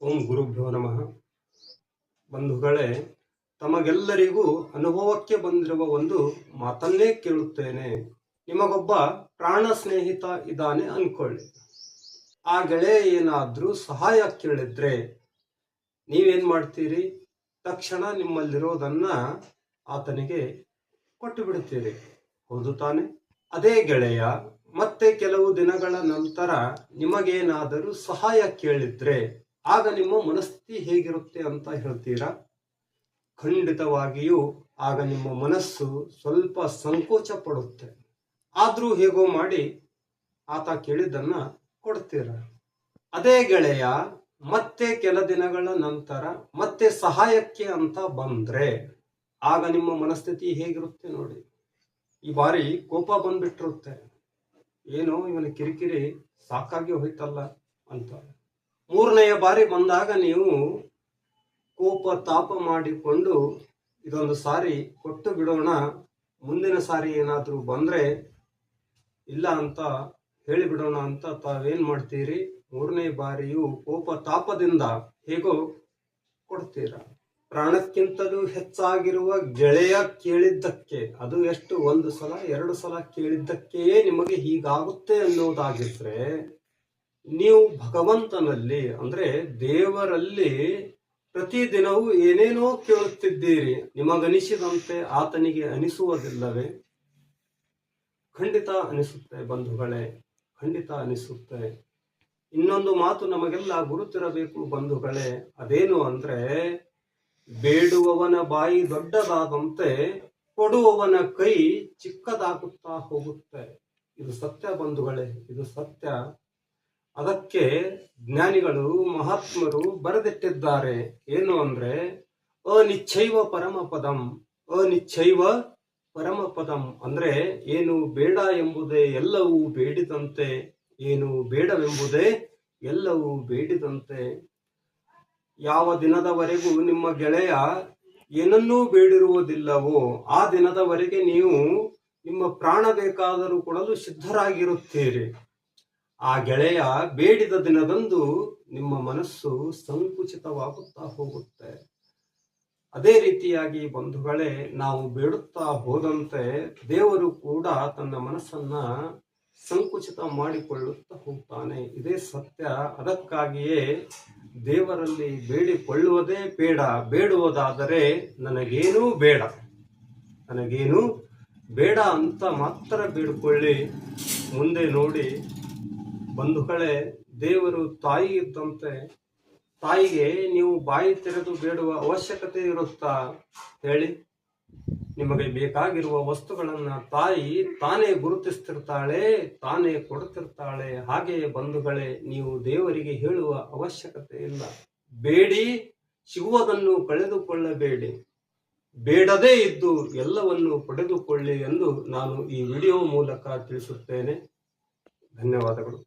ಓಂ ಗುರುಭ್ಯೋ ನಮಃ. ಬಂಧುಗಳೇ, ತಮಗೆಲ್ಲರಿಗೂ ಅನುಭವಕ್ಕೆ ಬಂದಿರುವ ಒಂದು ಮಾತನ್ನೇ ಕೇಳುತ್ತೇನೆ. ನಿಮಗೊಬ್ಬ ಪ್ರಾಣ ಸ್ನೇಹಿತ ಇದ್ದಾನೆ ಅನ್ಕೊಳ್ಳಿ. ಆ ಗೆಳೆಯ ಏನಾದರೂ ಸಹಾಯ ಕೇಳಿದ್ರೆ ನೀವೇನ್ ಮಾಡ್ತೀರಿ? ತಕ್ಷಣ ನಿಮ್ಮಲ್ಲಿರೋದನ್ನ ಆತನಿಗೆ ಕೊಟ್ಟು ಬಿಡುತ್ತೀರಿ ಹೌದು ತಾನೆ. ಅದೇ ಗೆಳೆಯ, ಮತ್ತೆ ಕೆಲವು ದಿನಗಳ ನಂತರ ನಿಮಗೇನಾದರೂ ಸಹಾಯ ಕೇಳಿದ್ರೆ ಆಗ ನಿಮ್ಮ ಮನಸ್ಥಿತಿ ಹೇಗಿರುತ್ತೆ ಅಂತ ಹೇಳ್ತೀರಾ? ಖಂಡಿತವಾಗಿಯೂ ಆಗ ನಿಮ್ಮ ಮನಸ್ಸು ಸ್ವಲ್ಪ ಸಂಕೋಚ ಪಡುತ್ತೆ. ಆದ್ರೂ ಹೇಗೋ ಮಾಡಿ ಆತ ಕೇಳಿದ್ದನ್ನ ಕೊಡ್ತೀರ. ಅದೇ ಗೆಳೆಯ, ಮತ್ತೆ ಕೆಲ ದಿನಗಳ ನಂತರ ಮತ್ತೆ ಸಹಾಯಕ್ಕೆ ಅಂತ ಬಂದ್ರೆ ಆಗ ನಿಮ್ಮ ಮನಸ್ಥಿತಿ ಹೇಗಿರುತ್ತೆ ನೋಡಿ. ಈ ಬಾರಿ ಕೋಪ ಬಂದ್ಬಿಟ್ಟಿರುತ್ತೆ. ಏನೋ ಇವನ ಕಿರಿಕಿರಿ ಸಾಕಾಗಿ ಹೋಯ್ತಲ್ಲ ಅಂತ. ಮೂರನೆಯ ಬಾರಿ ಬಂದಾಗ ನೀವು ಕೋಪ ತಾಪ ಮಾಡಿಕೊಂಡು ಇದೊಂದು ಸಾರಿ ಕೊಟ್ಟು ಬಿಡೋಣ. ಮುಂದಿನ ಸಾರಿ ಏನಾದರೂ ಬಂದರೆ ಇಲ್ಲ ಅಂತ ಹೇಳಿಬಿಡೋಣ ಅಂತ ತಾವೇನು ಮಾಡ್ತೀರಿ? ಮೂರನೇ ಬಾರಿಯೂ ಕೋಪ ತಾಪದಿಂದ ಹೇಗೋ ಕೊಡ್ತೀರ? ಪ್ರಾಣಕ್ಕಿಂತಲೂ ಹೆಚ್ಚಾಗಿರುವ ಗೆಳೆಯ ಕೇಳಿದ್ದಕ್ಕೆ, ಅದು ಎಷ್ಟು? ಒಂದು ಸಲ, ಎರಡು ಸಲ ಕೇಳಿದ್ದಕ್ಕೆಯೇ ನಿಮಗೆ ಹೀಗಾಗುತ್ತೆ ಅನ್ನೋದಾಗಿದ್ರೆ ನೀವು ಭಗವಂತನಲ್ಲಿ, ಅಂದ್ರೆ ದೇವರಲ್ಲಿ ಪ್ರತಿದಿನವೂ ಏನೇನೋ ಕೇಳುತ್ತಿದ್ದೀರಿ, ನಿಮಗನಿಸಿದಂತೆ ಆತನಿಗೆ ಅನಿಸುವುದಿಲ್ಲವೇ? ಖಂಡಿತ ಅನಿಸುತ್ತೆ ಬಂಧುಗಳೇ, ಖಂಡಿತ ಅನಿಸುತ್ತೆ. ಇನ್ನೊಂದು ಮಾತು ನಮಗೆಲ್ಲ ಗುರುತಿರಬೇಕು ಬಂಧುಗಳೇ, ಅದೇನು ಅಂದ್ರೆ, ಬೇಡುವವನ ಬಾಯಿ ದೊಡ್ಡದಾದಂತೆ ಕೊಡುವವನ ಕೈ ಚಿಕ್ಕದಾಗುತ್ತಾ ಹೋಗುತ್ತೆ. ಇದು ಸತ್ಯ ಬಂಧುಗಳೇ, ಇದು ಸತ್ಯ. ಅದಕ್ಕೆ ಜ್ಞಾನಿಗಳು, ಮಹಾತ್ಮರು ಬರೆದಿಟ್ಟಿದ್ದಾರೆ. ಏನು ಅಂದ್ರೆ, ಅನಿಚ್ಛೈವ ಪರಮ ಪದಂ ಅನಿಚ್ಛೈವ ಪರಮ ಪದಂ ಅಂದ್ರೆ, ಏನು ಬೇಡ ಎಂಬುದೇ ಎಲ್ಲವೂ ಬೇಡಿದಂತೆ, ಏನು ಬೇಡವೆಂಬುದೇ ಎಲ್ಲವೂ ಬೇಡಿದಂತೆ. ಯಾವ ದಿನದವರೆಗೂ ನಿಮ್ಮ ಗೆಳೆಯ ಏನನ್ನೂ ಬೇಡಿರುವುದಿಲ್ಲವೋ, ಆ ದಿನದವರೆಗೆ ನೀವು ನಿಮ್ಮ ಪ್ರಾಣ ಬೇಕಾದರೂ ಕೊಡಲು ಸಿದ್ಧರಾಗಿರುತ್ತೀರಿ. ಆ ಗೆಳೆಯ ಬೇಡಿದ ದಿನದಂದು ನಿಮ್ಮ ಮನಸ್ಸು ಸಂಕುಚಿತವಾಗುತ್ತಾ ಹೋಗುತ್ತೆ. ಅದೇ ರೀತಿಯಾಗಿ ಬಂಧುಗಳೇ, ನಾವು ಬೇಡುತ್ತಾ ಹೋದಂತೆ ದೇವರು ಕೂಡ ತನ್ನ ಮನಸ್ಸನ್ನ ಸಂಕುಚಿತ ಮಾಡಿಕೊಳ್ಳುತ್ತಾ ಹೋಗ್ತಾನೆ. ಇದೇ ಸತ್ಯ. ಅದಕ್ಕಾಗಿಯೇ ದೇವರಲ್ಲಿ ಬೇಡಿಕೊಳ್ಳುವುದೇ ಬೇಡ. ಬೇಡುವುದಾದರೆ ನನಗೇನೂ ಬೇಡ. ನನಗೇನು ಬೇಡ ಅಂತ ಮಾತ್ರ ಬೇಡಿಕೊಳ್ಳಿ. ಮುಂದೆ ನೋಡಿ ಬಂಧುಗಳೇ ದೇವರು ತಾಯಿ ಇದ್ದಂತೆ, ತಾಯಿಗೆ ನೀವು ಬಾಯಿ ತೆರೆದು ಬೇಡುವ ಅವಶ್ಯಕತೆ ಇರುತ್ತಾ? ಹೇಳಿ. ನಿಮಗೆ ಬೇಕಾಗಿರುವ ವಸ್ತುಗಳನ್ನ ತಾಯಿ ತಾನೇ ಗುರುತಿಸ್ತಿರ್ತಾಳೆ, ತಾನೇ ಕೊಡುತ್ತಿರ್ತಾಳೆ. ಹಾಗೆಯೇ ಬಂಧುಗಳೇ ನೀವು ದೇವರಿಗೆ ಹೇಳುವ ಅವಶ್ಯಕತೆ ಇಲ್ಲ. ಬೇಡಿ, ಸಿಗುವುದನ್ನು ಕಳೆದುಕೊಳ್ಳಬೇಡಿ. ಬೇಡದೇ ಇದ್ದು ಎಲ್ಲವನ್ನು ಪಡೆದುಕೊಳ್ಳಿ ಎಂದು ನಾನು ಈ ವಿಡಿಯೋ ಮೂಲಕ ತಿಳಿಸುತ್ತೇನೆ. ಧನ್ಯವಾದಗಳು.